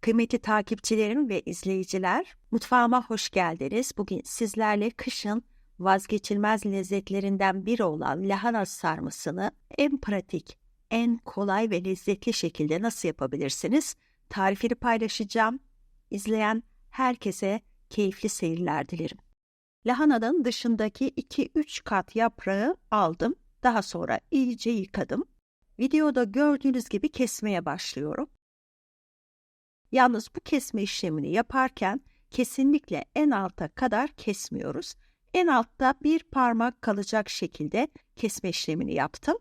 Kıymetli takipçilerim ve izleyiciler, mutfağıma hoş geldiniz. Bugün sizlerle kışın vazgeçilmez lezzetlerinden biri olan lahana sarmasını en pratik, en kolay ve lezzetli şekilde nasıl yapabilirsiniz? Tarifini paylaşacağım. İzleyen herkese keyifli seyirler dilerim. Lahananın dışındaki 2-3 kat yaprağı aldım. Daha sonra iyice yıkadım. Videoda gördüğünüz gibi kesmeye başlıyorum. Yalnız bu kesme işlemini yaparken kesinlikle en alta kadar kesmiyoruz. En altta bir parmak kalacak şekilde kesme işlemini yaptım.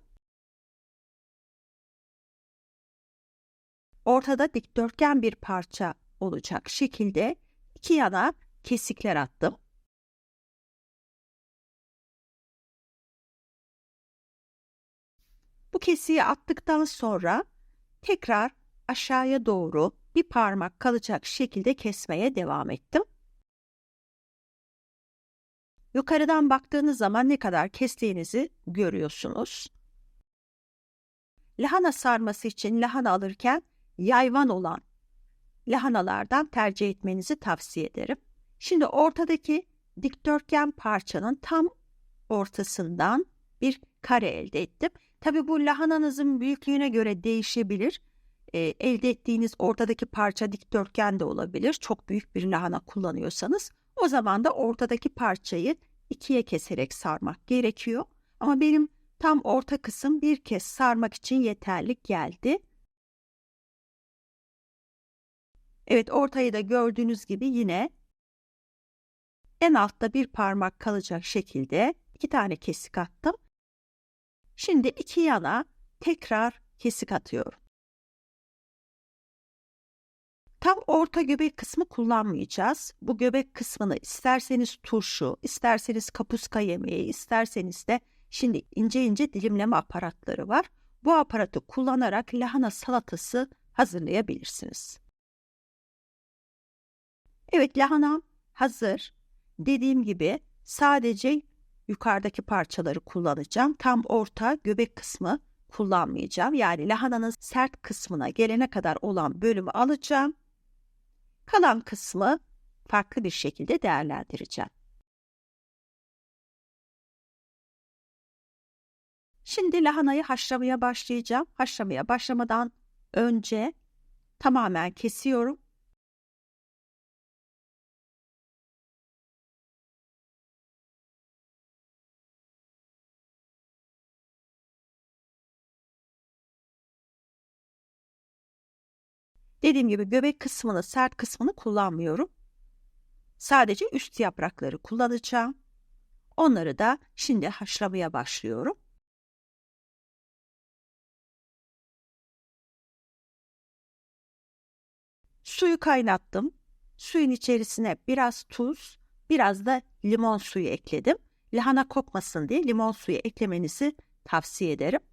Ortada dikdörtgen bir parça olacak şekilde iki yana kesikler attım. Bu kesiği attıktan sonra tekrar aşağıya doğru bir parmak kalacak şekilde kesmeye devam ettim. Yukarıdan baktığınız zaman ne kadar kestiğinizi görüyorsunuz. Lahana sarması için lahana alırken yayvan olan lahanalardan tercih etmenizi tavsiye ederim. Şimdi ortadaki dikdörtgen parçanın tam ortasından bir kare elde ettim. Tabi bu lahananızın büyüklüğüne göre değişebilir. E, elde ettiğiniz ortadaki parça dikdörtgen de olabilir. Çok büyük bir lahana kullanıyorsanız o zaman da ortadaki parçayı ikiye keserek sarmak gerekiyor. Ama benim tam orta kısım bir kez sarmak için yeterli geldi. Evet ortayı da gördüğünüz gibi yine en altta bir parmak kalacak şekilde iki tane kesik attım. Şimdi iki yana tekrar kesik atıyorum. Tam orta göbek kısmı kullanmayacağız. Bu göbek kısmını isterseniz turşu, isterseniz kapuska yemeği, isterseniz de şimdi ince ince dilimleme aparatları var. Bu aparatı kullanarak lahana salatası hazırlayabilirsiniz. Evet lahanam hazır. Dediğim gibi sadece yukarıdaki parçaları kullanacağım. Tam orta göbek kısmı kullanmayacağım. Yani lahananın sert kısmına gelene kadar olan bölümü alacağım. Kalan kısmı farklı bir şekilde değerlendireceğim. Şimdi lahanayı haşlamaya başlayacağım. Haşlamaya başlamadan önce tamamen kesiyorum. Dediğim gibi göbek kısmını, sert kısmını kullanmıyorum. Sadece üst yaprakları kullanacağım. Onları da şimdi haşlamaya başlıyorum. Suyu kaynattım. Suyun içerisine biraz tuz, biraz da limon suyu ekledim. Lahana kokmasın diye limon suyu eklemenizi tavsiye ederim.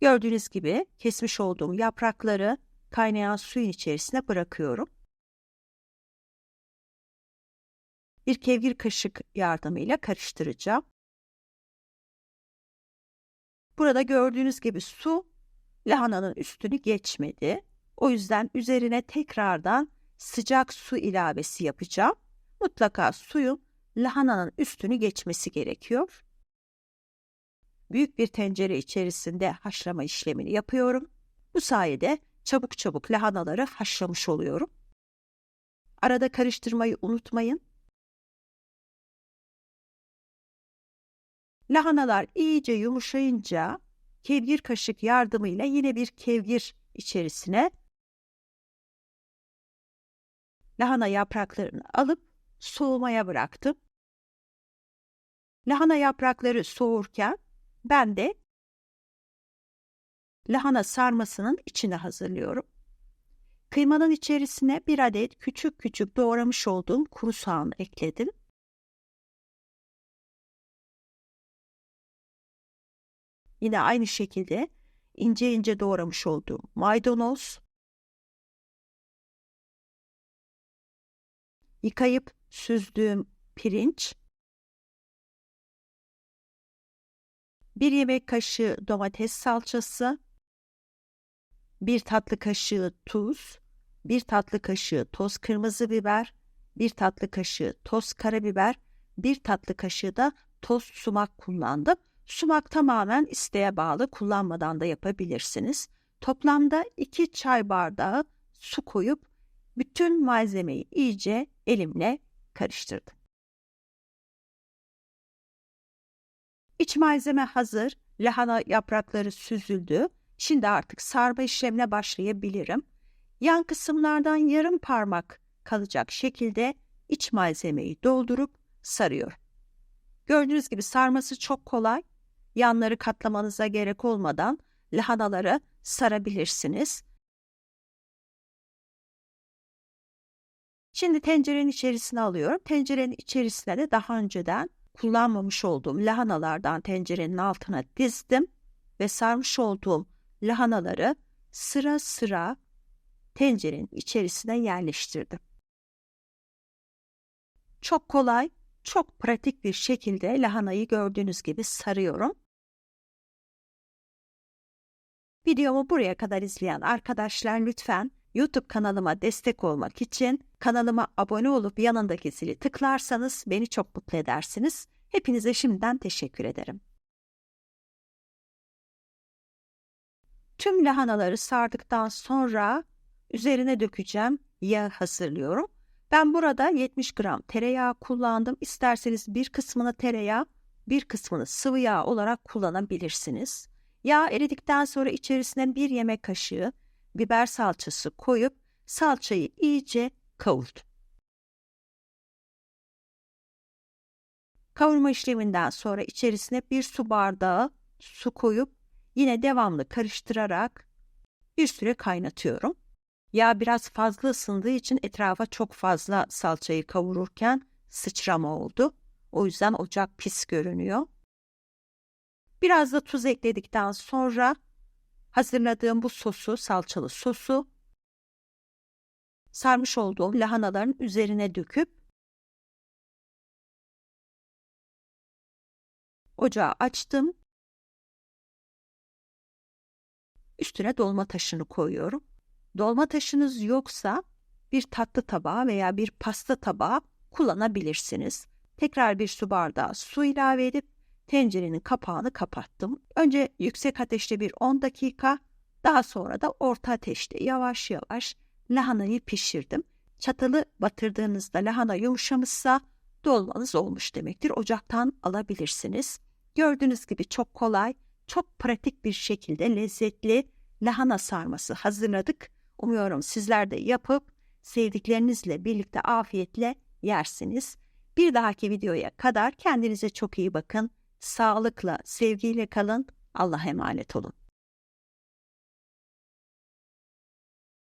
Gördüğünüz gibi kesmiş olduğum yaprakları kaynayan suyun içerisine bırakıyorum. Bir kevgir kaşık yardımıyla karıştıracağım. Burada gördüğünüz gibi su lahananın üstünü geçmedi. O yüzden üzerine tekrardan sıcak su ilavesi yapacağım. Mutlaka suyun lahananın üstünü geçmesi gerekiyor. Büyük bir tencere içerisinde haşlama işlemini yapıyorum. Bu sayede çabuk çabuk lahanaları haşlamış oluyorum. Arada karıştırmayı unutmayın. Lahanalar iyice yumuşayınca kevgir kaşık yardımıyla yine bir kevgir içerisine lahana yapraklarını alıp soğumaya bıraktım. Lahana yaprakları soğurken ben de lahana sarmasının içine hazırlıyorum. Kıymanın içerisine bir adet küçük küçük doğramış olduğum kuru soğan ekledim. Yine aynı şekilde ince ince doğramış olduğum maydanoz, yıkayıp süzdüğüm pirinç 1 yemek kaşığı domates salçası, 1 tatlı kaşığı tuz, 1 tatlı kaşığı toz kırmızı biber, 1 tatlı kaşığı toz karabiber, 1 tatlı kaşığı da toz sumak kullandım. Sumak tamamen isteğe bağlı kullanmadan da yapabilirsiniz. Toplamda 2 çay bardağı su koyup bütün malzemeyi iyice elimle karıştırdım. İç malzeme hazır. Lahana yaprakları süzüldü. Şimdi artık sarma işlemine başlayabilirim. Yan kısımlardan yarım parmak kalacak şekilde iç malzemeyi doldurup sarıyorum. Gördüğünüz gibi sarması çok kolay. Yanları katlamanıza gerek olmadan lahanaları sarabilirsiniz. Şimdi tencerenin içerisine alıyorum. Tencerenin içerisine de daha önceden kullanmamış olduğum lahanalardan tencerenin altına dizdim ve sarmış olduğum lahanaları sıra sıra tencerenin içerisine yerleştirdim. Çok kolay, çok pratik bir şekilde lahanayı gördüğünüz gibi sarıyorum. Videomu buraya kadar izleyen arkadaşlar lütfen YouTube kanalıma destek olmak için kanalıma abone olup yanındaki zili tıklarsanız beni çok mutlu edersiniz. Hepinize şimdiden teşekkür ederim. Tüm lahanaları sardıktan sonra üzerine dökeceğim yağ hazırlıyorum. Ben burada 70 gram tereyağı kullandım. İsterseniz bir kısmını tereyağı, bir kısmını sıvı yağ olarak kullanabilirsiniz. Yağ eridikten sonra içerisine bir yemek kaşığı biber salçası koyup salçayı iyice kavurdum. Kavurma işleminden sonra içerisine bir su bardağı su koyup yine devamlı karıştırarak bir süre kaynatıyorum. Yağ biraz fazla ısındığı için etrafa çok fazla salçayı kavururken sıçrama oldu. O yüzden ocak pis görünüyor. Biraz da tuz ekledikten sonra hazırladığım bu sosu, salçalı sosu sarmış olduğum lahanaların üzerine döküp ocağı açtım. Üstüne dolma taşını koyuyorum. Dolma taşınız yoksa bir tatlı tabağı veya bir pasta tabağı kullanabilirsiniz. Tekrar bir su bardağı su ilave edip tencerenin kapağını kapattım. Önce yüksek ateşte bir 10 dakika, daha sonra da orta ateşte yavaş yavaş lahanayı pişirdim. Çatalı batırdığınızda lahana yumuşamışsa dolmanız olmuş demektir. Ocaktan alabilirsiniz. Gördüğünüz gibi çok kolay, çok pratik bir şekilde lezzetli lahana sarması hazırladık. Umuyorum sizler de yapıp sevdiklerinizle birlikte afiyetle yersiniz. Bir dahaki videoya kadar kendinize çok iyi bakın. Sağlıkla, sevgiyle kalın. Allah'a emanet olun.